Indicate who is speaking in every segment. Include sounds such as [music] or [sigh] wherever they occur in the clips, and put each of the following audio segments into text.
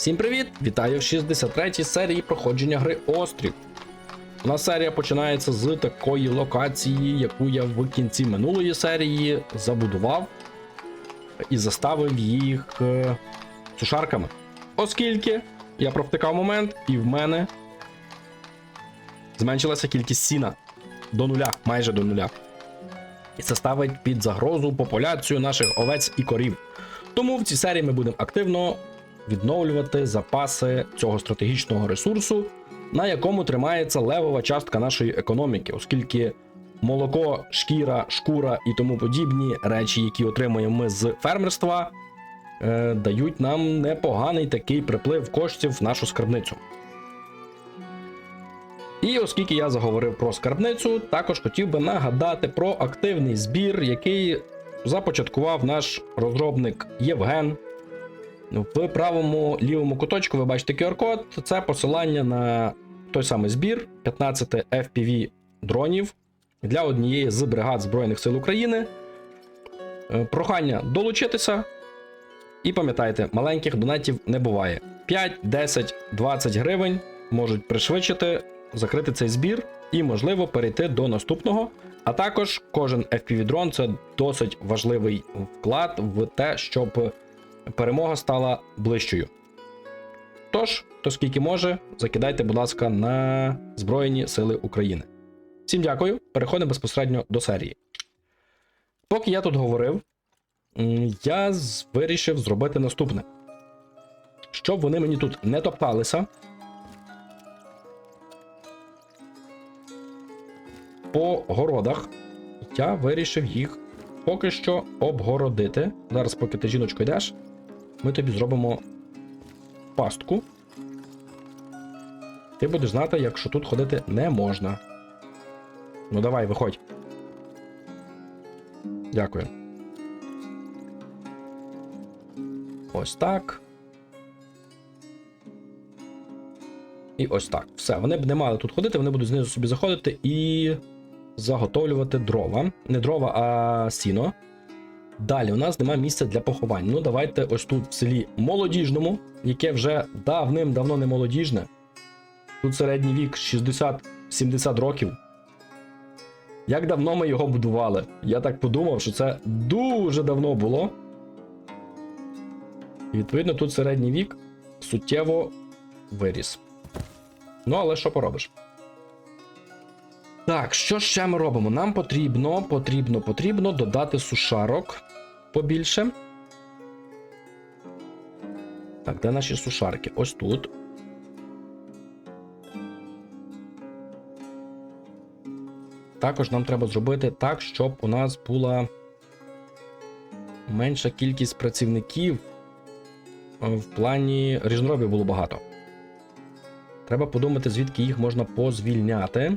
Speaker 1: Всім привіт! Вітаю в 63-й серії проходження гри Острів. Нас серія починається з такої локації, яку я в кінці минулої серії забудував і заставив їх е, сушарками. Оскільки я провтикав момент, і в мене зменшилася кількість сіна до нуля, майже до нуля. І це ставить під загрозу популяцію наших овець і корів. Тому в цій серії ми будемо активно відновлювати запаси цього стратегічного ресурсу, на якому тримається левова частка нашої економіки, оскільки молоко, шкіра, шкура і тому подібні речі, які отримуємо ми з фермерства, е, дають нам непоганий такий приплив коштів в нашу скарбницю. І оскільки я заговорив про скарбницю, також хотів би нагадати про активний збір, який започаткував наш розробник Євген. В правому лівому куточку ви бачите QR-код. Це посилання на той самий збір 15 FPV дронів для однієї з бригад Збройних сил України. Е, Прохання долучитися. І пам'ятайте, маленьких донатів не буває. 5, 10, 20 гривень можуть пришвидшити, закрити цей збір і, можливо, перейти до наступного. А також кожен FPV-дрон це досить важливий вклад в те, щоб перемога стала ближчою. Тож, то скільки може, закидайте, будь ласка, на Збройні Сили України. Всім дякую. Переходимо безпосередньо до серії. Поки я тут говорив, я вирішив зробити наступне. Щоб вони мені тут не топталися. По городах я вирішив їх поки що обгородити. Зараз, поки ти жіночко йдеш, ми тобі зробимо пастку. Ти будеш знати, якщо тут ходити не можна. Ну давай, виходь. Дякую. Ось так. І ось так. Все, вони б не мали тут ходити, вони будуть знизу собі заходити і заготовлювати дрова. Не дрова, а сіно. Далі у нас немає місця для поховань. Ну, давайте ось тут в селі молодіжному, яке вже давним-давно не молодіжне. Тут середній вік 60-70 років. Як давно ми його будували? Я так подумав, що це дуже давно було. І відповідно тут середній вік суттєво виріс. Ну, але що поробиш? Так, що ще ми робимо? Нам потрібно, потрібно, потрібно додати сушарок побільше. Так, де наші сушарки? Ось тут. Також нам треба зробити так, щоб у нас була менша кількість працівників. е, В плані різноробів було багато. Треба подумати, звідки їх можна позвільняти.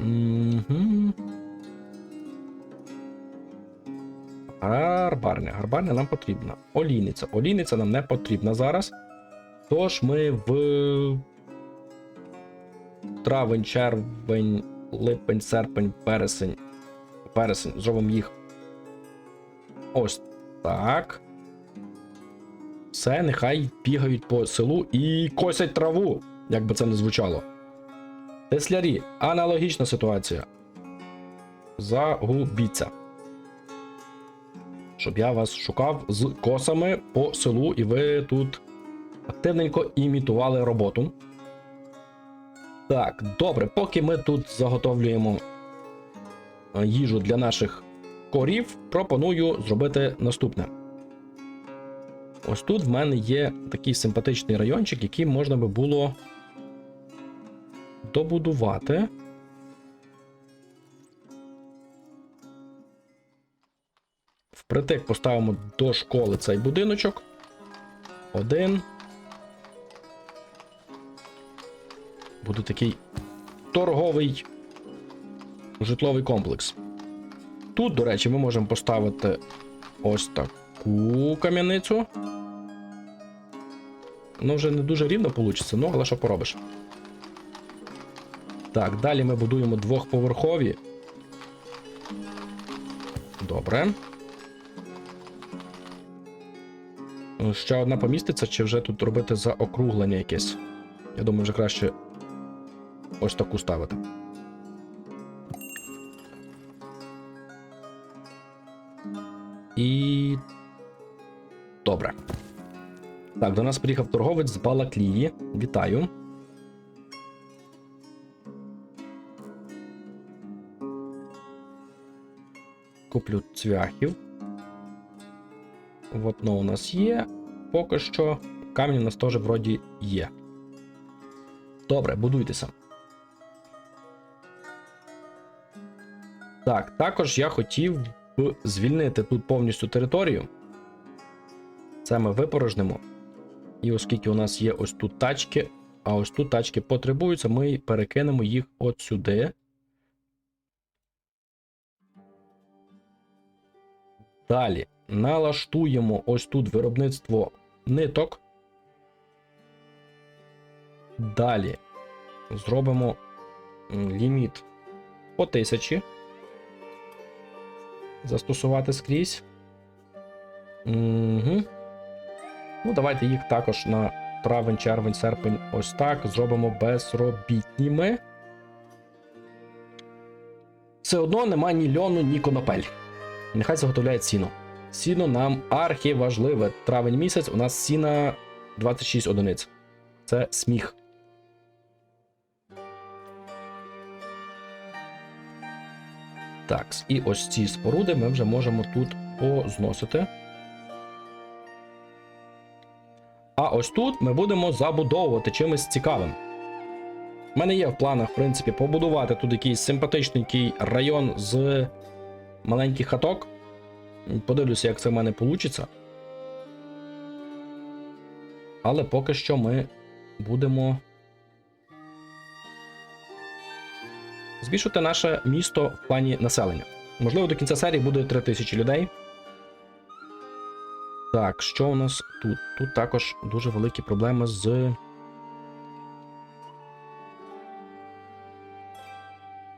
Speaker 1: Мгм. Гарбарня. Гарбарня нам потрібна. Олійниця. Олійниця нам не потрібна зараз. Тож ми в травень, червень, липень, серпень, вересень. Вересень. Зробимо їх. Ось так. Все, нехай бігають по селу і косять траву, як би це не звучало. Теслярі, аналогічна ситуація. Загубіться. Щоб я вас шукав з косами по селу, і ви тут активненько імітували роботу. Так, добре, поки ми тут заготовлюємо е, їжу для наших корів, пропоную зробити наступне. Ось тут в мене є такий симпатичний райончик, який можна би було добудувати. Впритик поставимо до школи цей будиночок. Один. Буде такий торговий житловий комплекс. Тут, до речі, ми можемо поставити ось таку кам'яницю. Ну, вже не дуже рівно вийде, ну, але що поробиш. Так, далі ми будуємо двохповерхові. Добре. Ще одна поміститься, чи вже тут робити заокруглення якесь. Я думаю, вже краще ось таку ставити. І. Добре. Так, до нас приїхав торговець з Балаклії. Вітаю. Куплю цвяхів. Вапно у нас є. Поки що камінь у нас теж вроді є. Добре, будуйтеся. Так, також я хотів б звільнити тут повністю територію. Це ми випорожнимо. І оскільки у нас є ось тут тачки, а ось тут тачки потребуються, ми перекинемо їх от сюди. Далі налаштуємо ось тут виробництво ниток. Далі зробимо ліміт по тисячі. Застосувати скрізь. Угу. Ну, давайте їх також на травень, червень, серпень, ось так. Зробимо безробітніми. Все одно нема ні льону, ні конопель. Нехай заготовляють сіно. Сіно нам архіважливе. Травень місяць у нас сіна 26 одиниць. Це сміх. Так, і ось ці споруди ми вже можемо тут позносити. А ось тут ми будемо забудовувати чимось цікавим. У мене є в планах, в принципі, побудувати тут якийсь симпатичненький район з маленьких хаток. Подивлюся, як це в мене вийде. Але поки що ми будемо збільшувати наше місто в плані населення. Можливо, до кінця серії буде 3000 людей. Так, що у нас тут? Тут також дуже великі проблеми з.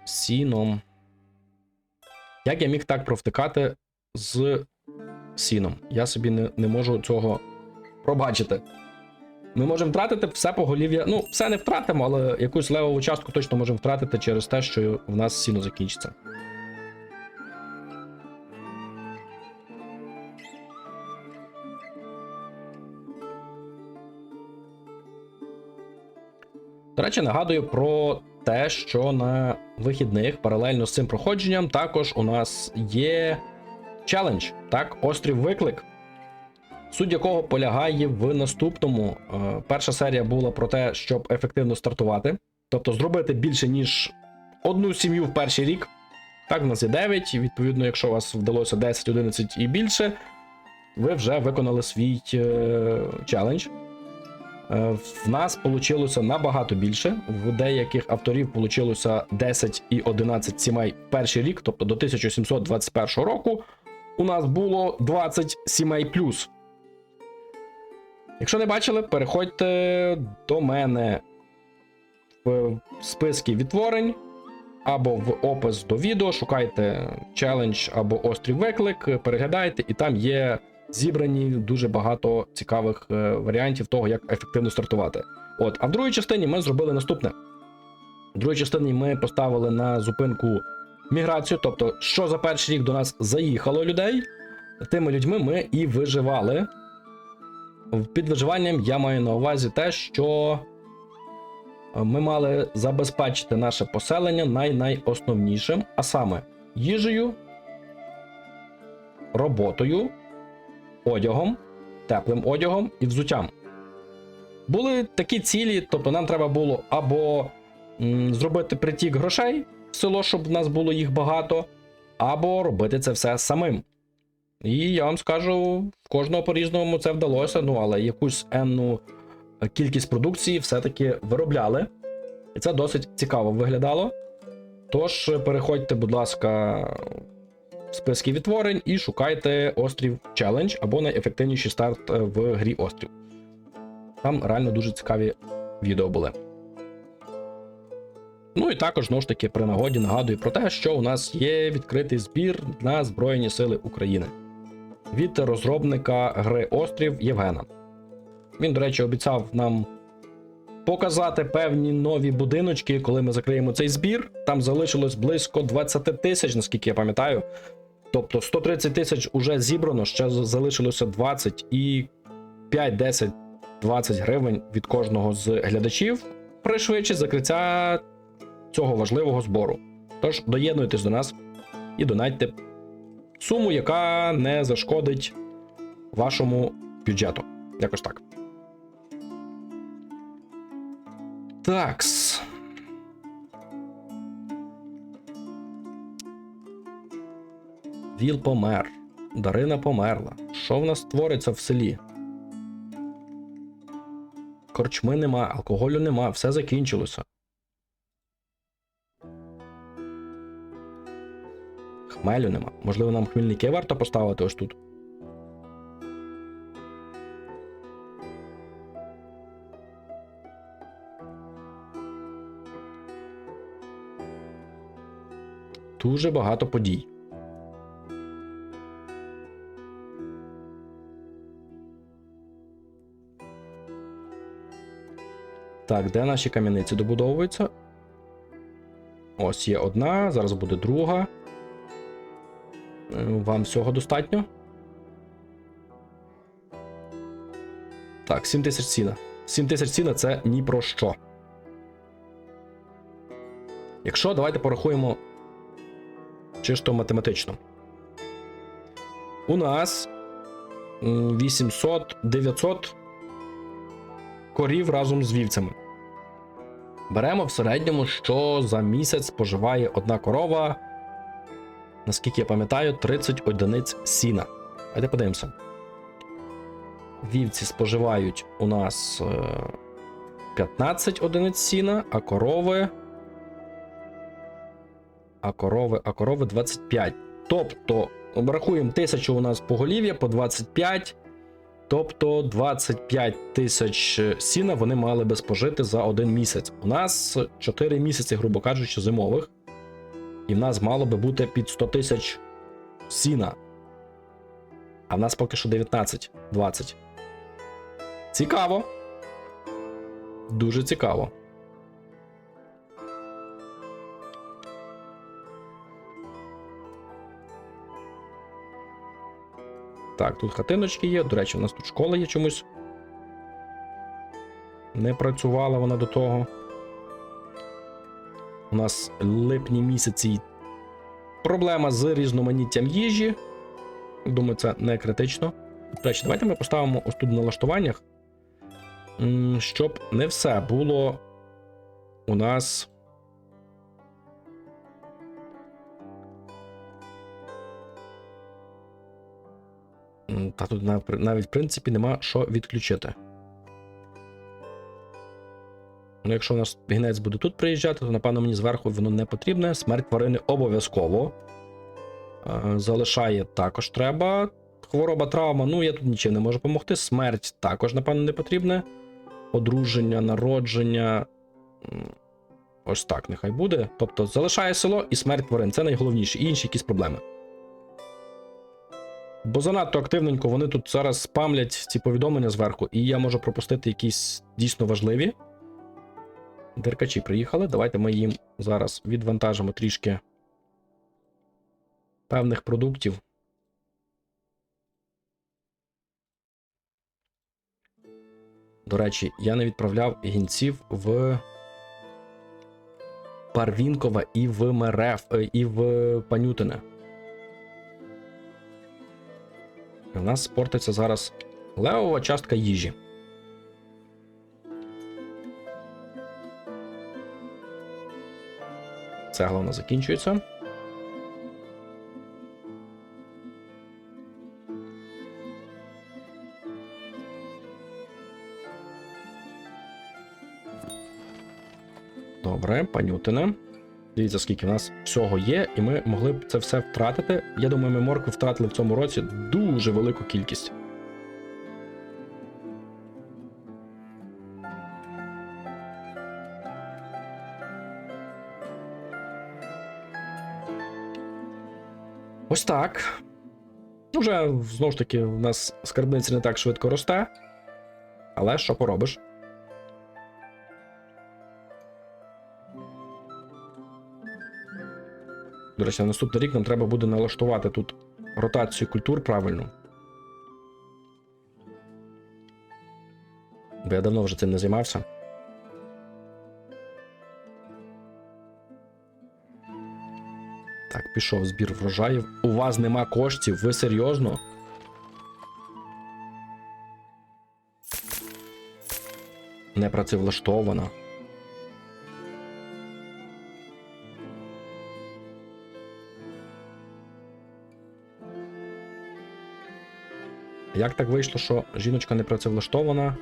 Speaker 1: Сіном. Як я міг так провтикати з сіном? Я собі не, не можу цього пробачити. Ми можемо втратити все поголів'я. Ну, все не втратимо, але якусь левову частку точно можемо втратити через те, що в нас сіно закінчиться. До речі, нагадую про те, що на вихідних паралельно з цим проходженням також у нас є челендж, так, острів Виклик, суть якого полягає в наступному. Е, Перша серія була про те, щоб ефективно стартувати, тобто зробити більше, ніж одну сім'ю в перший рік. Так, в нас є 9, відповідно, якщо у вас вдалося 10, 11 і більше, ви вже виконали свій е, челендж. Е, В нас вийшло набагато більше. В деяких авторів вийшло 10 і 11 сімей в перший рік, тобто до 1721 року у нас було 20 сімей плюс. Якщо не бачили, переходьте до мене в списки відтворень або в опис до відео, шукайте челендж або острів виклик, переглядайте, і там є зібрані дуже багато цікавих е, варіантів того, як ефективно стартувати. От, а в другій частині ми зробили наступне. В другій частині ми поставили на зупинку міграцію, тобто, що за перший рік до нас заїхало людей, тими людьми ми і виживали. Під виживанням я маю на увазі те, що ми мали забезпечити наше поселення най-найосновнішим, а саме їжею, роботою, одягом, теплим одягом і взуттям. Були такі цілі, тобто нам треба було або м, зробити притік грошей село, щоб в нас було їх багато, або робити це все самим. І я вам скажу, в кожного по-різному це вдалося, ну але якусь енну кількість продукції все-таки виробляли. І це досить цікаво виглядало. Тож, переходьте, будь ласка, в списки відтворень і шукайте острів Challenge або найефективніший старт е, в грі Острів. Там реально дуже цікаві відео були. Ну і також, знову ж таки, при нагоді нагадую про те, що у нас є відкритий збір на Збройні Сили України. від розробника гри Острів Євгена. Він, до речі, обіцяв нам показати певні нові будиночки, коли ми закриємо цей збір. Там залишилось близько 20 тисяч, наскільки я пам'ятаю. Тобто 130 тисяч уже зібрано, ще залишилося 20 і 5, 10, 20 гривень від кожного з глядачів пришвидшить закриття цього важливого збору. Тож доєднуйтесь до нас і донатьте суму, яка не зашкодить вашому бюджету. Якось так. Такс. Віл помер. Дарина померла. Що в нас твориться в селі? Корчми нема, алкоголю нема, все закінчилося. Хмелю нема. Можливо, нам хмільники варто поставити ось тут. Дуже багато подій. Так, де наші кам'яниці добудовуються? Ось є одна, зараз буде друга. Вам всього достатньо? Так, 7 тисяч ціна. 7 тисяч ціна це ні про що. Якщо давайте порахуємо чисто математично. У нас 800 900 корів разом з вівцями. Беремо в середньому, що за місяць споживає одна корова, наскільки я пам'ятаю, 30 одиниць сіна. Давайте подивимося. Вівці споживають у нас е, 15 одиниць сіна, а корови. А корови, а корови 25. Тобто, рахуємо 1000 у нас поголів'я по 25. Тобто 25 тисяч сіна вони мали би спожити за один місяць. У нас 4 місяці, грубо кажучи, зимових. І в нас мало би бути під 100 тисяч сіна. А в нас поки що 19-20. Цікаво. Дуже цікаво. Так, тут хатиночки є. До речі, у нас тут школа є чомусь. Не працювала вона до того. У нас липні місяці проблема з різноманіттям їжі. Думаю, це не критично. До давайте ми поставимо ось тут в налаштуваннях, щоб не все було у нас. Та тут навіть, в принципі, нема що відключити. Ну, якщо у нас гінець буде тут приїжджати, то напевно мені зверху воно не потрібне. Смерть тварини обов'язково. Залишає також треба. Хвороба, травма, ну я тут нічим не можу допомогти. Смерть також, напевно, не потрібне. Одруження, народження. Ось так, нехай буде. Тобто залишає село і смерть тварин. Це найголовніше. І інші якісь проблеми. Бо занадто активненько вони тут зараз спамлять ці повідомлення зверху, і я можу пропустити якісь дійсно важливі. Деркачі приїхали. Давайте ми їм зараз відвантажимо трішки певних продуктів. До речі, я не відправляв гінців в Парвінкова і в Мереф, е, і в Панютине. У нас спортиться зараз левова частка їжі. Цегла у закінчується. Добре, панютине. Дивіться, скільки в нас всього є, і ми могли б це все втратити. Я думаю, ми моркви втратили в цьому році дуже велику кількість. Ось так. Уже знову ж таки, в нас скарбниця не так швидко росте. Але що поробиш? До речі, на наступний рік нам треба буде налаштувати тут ротацію культур правильно. Бо я давно вже цим не займався. Пішов збір врожаїв. У вас нема коштів, ви серйозно? Не працевлаштована. Як так вийшло, що жіночка не працевлаштована?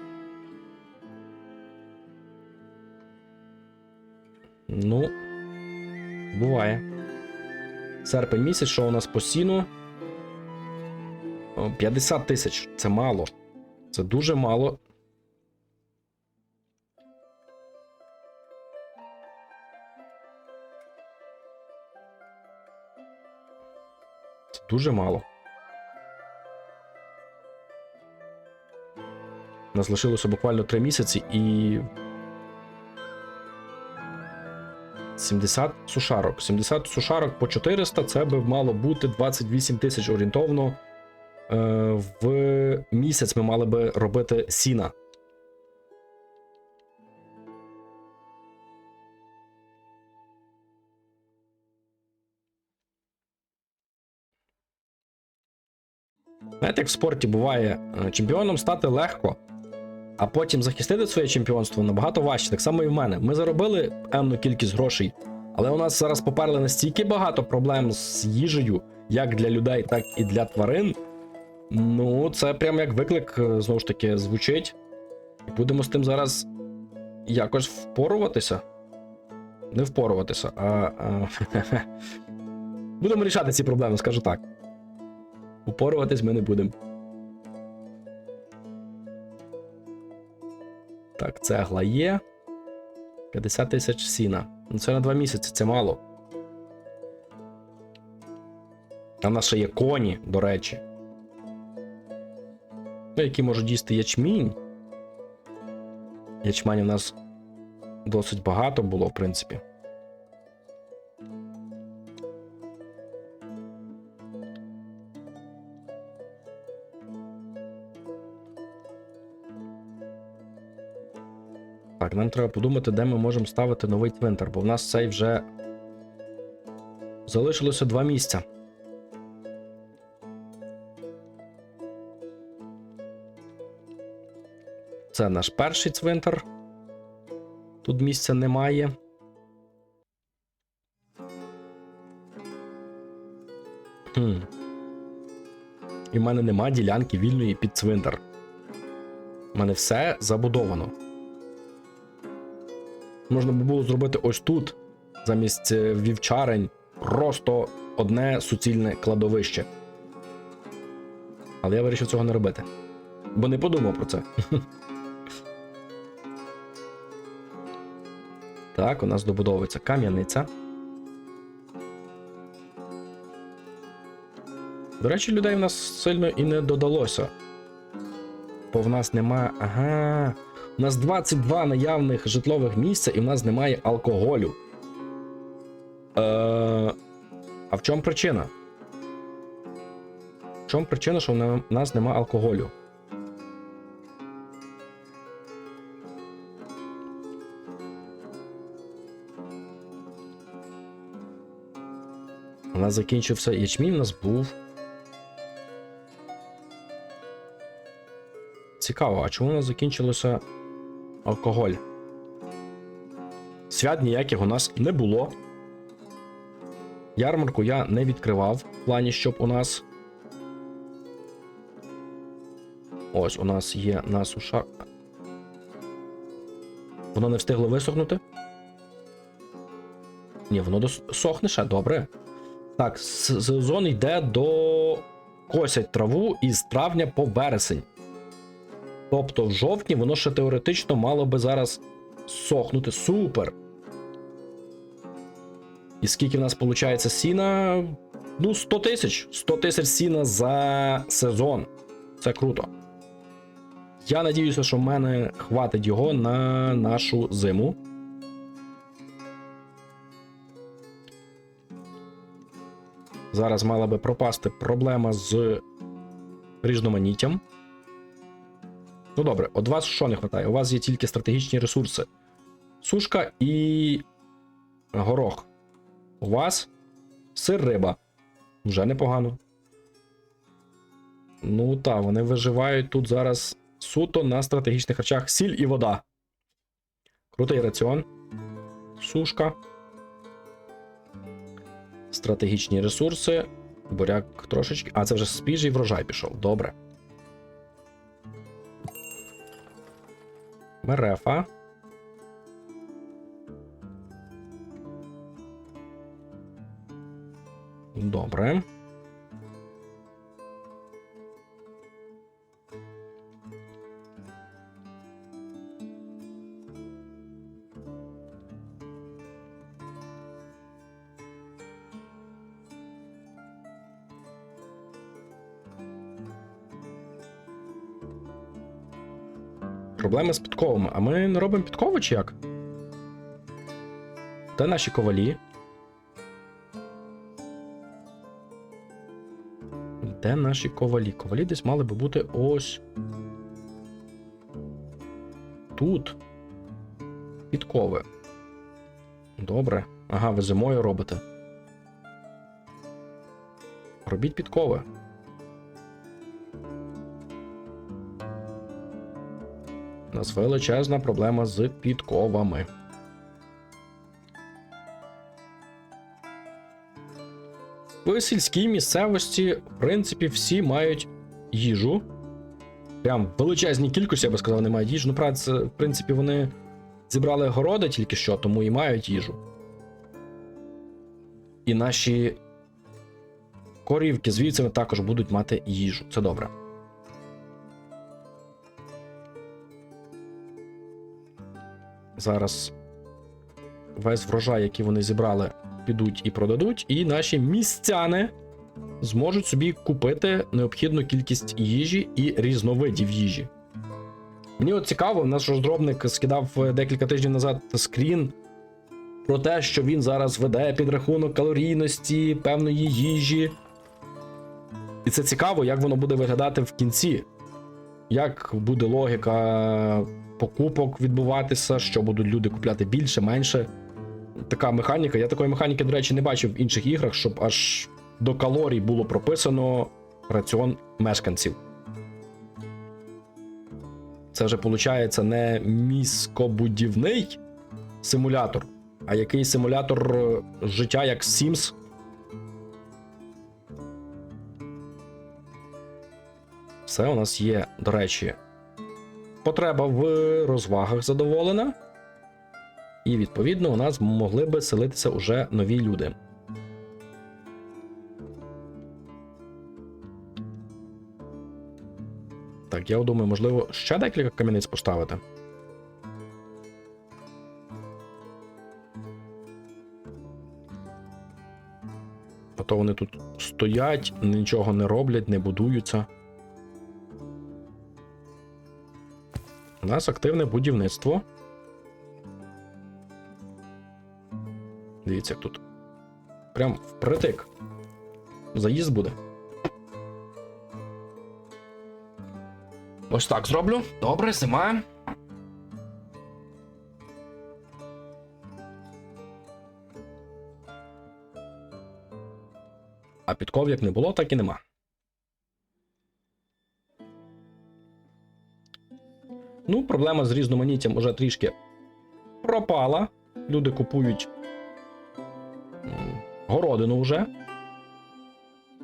Speaker 1: Серпень місяць, що у нас по сіну? 50 тисяч. Це мало. Це дуже мало. Це дуже мало. У нас лишилося буквально 3 місяці і. 70 сушарок. 70 сушарок по 400 це би мало бути 28 тисяч орієнтовно. Е, в місяць ми мали би робити сіна. Знаєте, як в спорті буває, е, чемпіоном стати легко, а потім захистити своє чемпіонство набагато важче. Так само і в мене. Ми заробили певну кількість грошей, але у нас зараз поперли настільки багато проблем з їжею, як для людей, так і для тварин. Ну, це прям як виклик, е, знову ж таки, звучить. І будемо з тим зараз якось впоруватися. Не впоруватися, а. а... [laughs] будемо рішати ці проблеми, скажу так. Упоруватись ми не будемо. Так, цегла є. 50 тисяч сіна. Ну це на 2 місяці, це мало. В нас ще є коні, до речі. Ну, які можуть їсти ячмінь. Ячмань у нас досить багато було, в принципі. Так, нам треба подумати, де ми можемо ставити новий цвинтар, бо в нас цей вже залишилося два місця. Це наш перший цвинтар. Тут місця немає. Хм. І в мене нема ділянки вільної під цвинтар. У мене все забудовано. Можна би було зробити ось тут, замість е, вівчарень, просто одне суцільне кладовище. Але я вирішив цього не робити. Бо не подумав про це. [laughs] Так, у нас добудовується кам'яниця. До речі, людей в нас сильно і не додалося. Бо в нас немає. Ага. У нас 22 наявних житлових місця, і в нас немає алкоголю. Е, А в чому причина? В чому причина, що в нас немає алкоголю? У нас закінчився ячмінь, у нас був. Цікаво, а чому у нас закінчилося алкоголь? Свят ніяких у нас не було. Ярмарку я не відкривав в плані, щоб у нас. Ось у нас є на суша. Воно не встигло висохнути? Ні, воно дос- сохне ще, добре. Так, сезон йде до косять траву із травня по вересень. Тобто в жовтні воно ще теоретично мало би зараз сохнути. Супер! І скільки в нас виходить сіна? Ну, 100 тисяч. 100 тисяч сіна за сезон. Це круто. Я надіюся, що в мене хватить його на нашу зиму. Зараз мала би пропасти проблема з різноманіттям. Ну добре, от вас що не вистачає? У вас є тільки стратегічні ресурси. Сушка і горох. У вас сир риба. Вже непогано. Ну так, вони виживають тут зараз суто на стратегічних речах сіль і вода. Крутий раціон. Сушка. Стратегічні ресурси. Буряк трошечки. А, це вже свіжий врожай пішов. Добре. Мерефа. Добре. Проблеми з підковами. А ми не робимо підкови чи як? Де наші ковалі? Де наші ковалі? Ковалі десь мали би бути ось. Тут. Підкови. Добре. Ага, ви зимою робите. Робіть підкови. Нас величезна проблема з підковами. В сільській місцевості, в принципі, всі мають їжу. Прям в величезній кількості, я би сказав, не мають їжу. Ну, правда, в принципі, вони зібрали городи тільки що, тому і мають їжу. І наші корівки з вівцями також будуть мати їжу. Це добре. Зараз весь врожай, який вони зібрали, підуть і продадуть, і наші містяни зможуть собі купити необхідну кількість їжі і різновидів їжі. Мені от цікаво, наш розробник скидав е, декілька тижнів назад скрін про те, що він зараз веде підрахунок калорійності певної їжі. І це цікаво, як воно буде виглядати в кінці. Як буде логіка покупок відбуватися, що будуть люди купляти більше, менше. Така механіка. Я такої механіки, до речі, не бачив в інших іграх, щоб аж до калорій було прописано раціон мешканців. Це вже виходить не міськобудівний симулятор, а який симулятор е, життя як Sims. Все у нас є, до речі, потреба в розвагах задоволена. І, відповідно, у нас могли би селитися уже нові люди. Так, я думаю, можливо, ще декілька кам'яниць поставити. А то вони тут стоять, нічого не роблять, не будуються. Нас активне будівництво. Дивіться, як тут. Прям впритик. Заїзд буде. Ось так зроблю. Добре, зима. А підков як не було, так і нема. Ну, проблема з різноманіттям уже трішки пропала. Люди купують городину вже.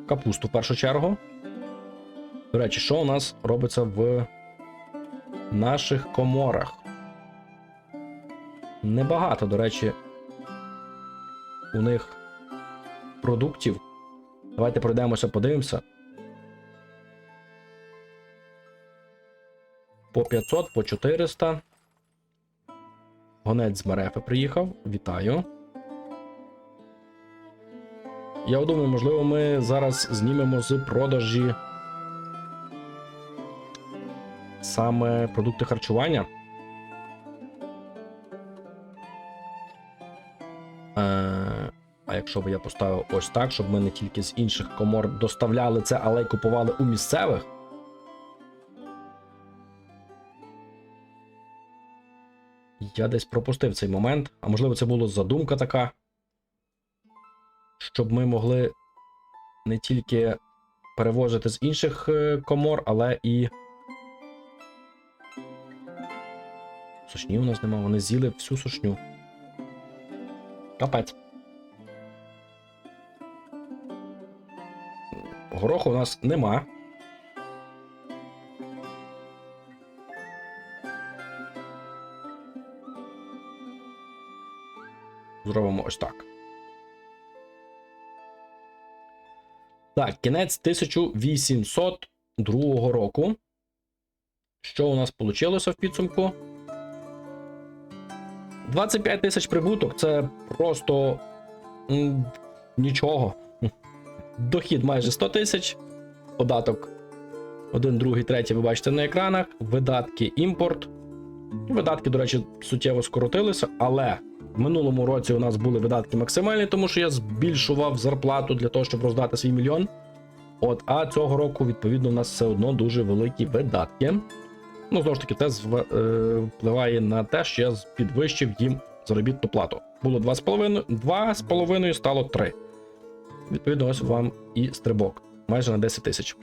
Speaker 1: Капусту в першу чергу. До речі, що у нас робиться в наших коморах? Небагато, до речі, у них продуктів. Давайте пройдемося, подивимося. По 500, по 400. Гонець з Мерефи приїхав. Вітаю. Я думаю, можливо, ми зараз знімемо з продажі саме продукти харчування. Е, а якщо б я поставив ось так, щоб ми не тільки з інших комор доставляли це, але й купували у місцевих. Я десь пропустив цей момент, а можливо, це була задумка така, щоб ми могли не тільки перевозити з інших е, комор, але і. Сушні у нас нема, вони з'їли всю сушню. Капець. Гороху у нас нема. Зробимо ось так. Так, кінець 1802 року. Що у нас вийшло в підсумку? 25 тисяч прибуток це просто нічого. Дохід майже 100 тисяч. Податок 1, 2, 3 ви бачите на екранах. Видатки імпорт. Видатки, до речі, суттєво скоротилися, але минулому році у нас були видатки максимальні, тому що я збільшував зарплату для того, щоб роздати свій мільйон. От, а цього року, відповідно, у нас все одно дуже великі видатки. Ну, знову ж таки, це е, впливає на те, що я підвищив їм заробітну плату. Було 2,5, 2,5 стало 3. Відповідно, ось вам і стрибок. Майже на 10 тисяч.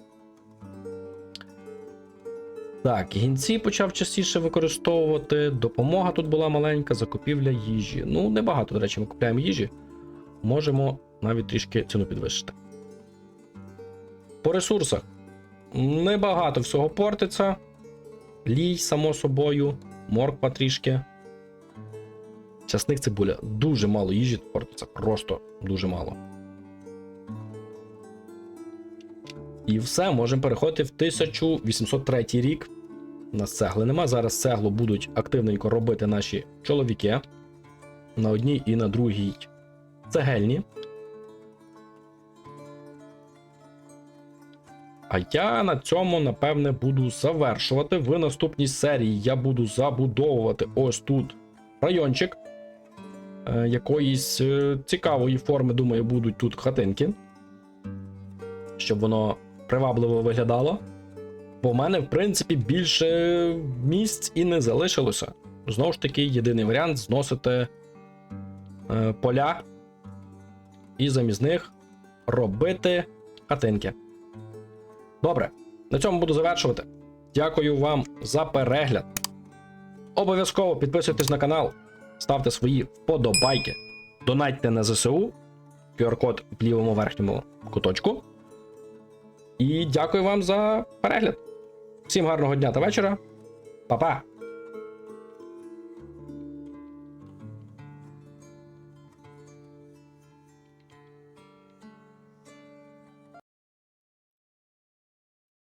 Speaker 1: Так, гінці почав частіше використовувати. Допомога тут була маленька, закупівля їжі. Ну, небагато, до речі, ми купляємо їжі. Можемо навіть трішки ціну підвищити. По ресурсах. Небагато всього портиться. Лій, само собою, морква трішки. Часник цибуля. Дуже мало їжі портиться, просто дуже мало. І все, можемо переходити в 1803 рік. У нас цегли нема. Зараз цеглу будуть активненько робити наші чоловіки. На одній і на другій цегельні. А я на цьому, напевне, буду завершувати. В наступній серії я буду забудовувати ось тут райончик. Е, якоїсь е, цікавої форми, думаю, будуть тут хатинки. Щоб воно привабливо виглядало. Бо в мене, в принципі, більше місць і не залишилося. Знову ж таки, єдиний варіант зносити е, поля і замість них робити хатинки. Добре, на цьому буду завершувати. Дякую вам за перегляд. Обов'язково підписуйтесь на канал, ставте свої вподобайки, донатьте на ЗСУ, QR-код в лівому верхньому куточку. І дякую вам за перегляд. Всім гарного дня та вечора. Па-па!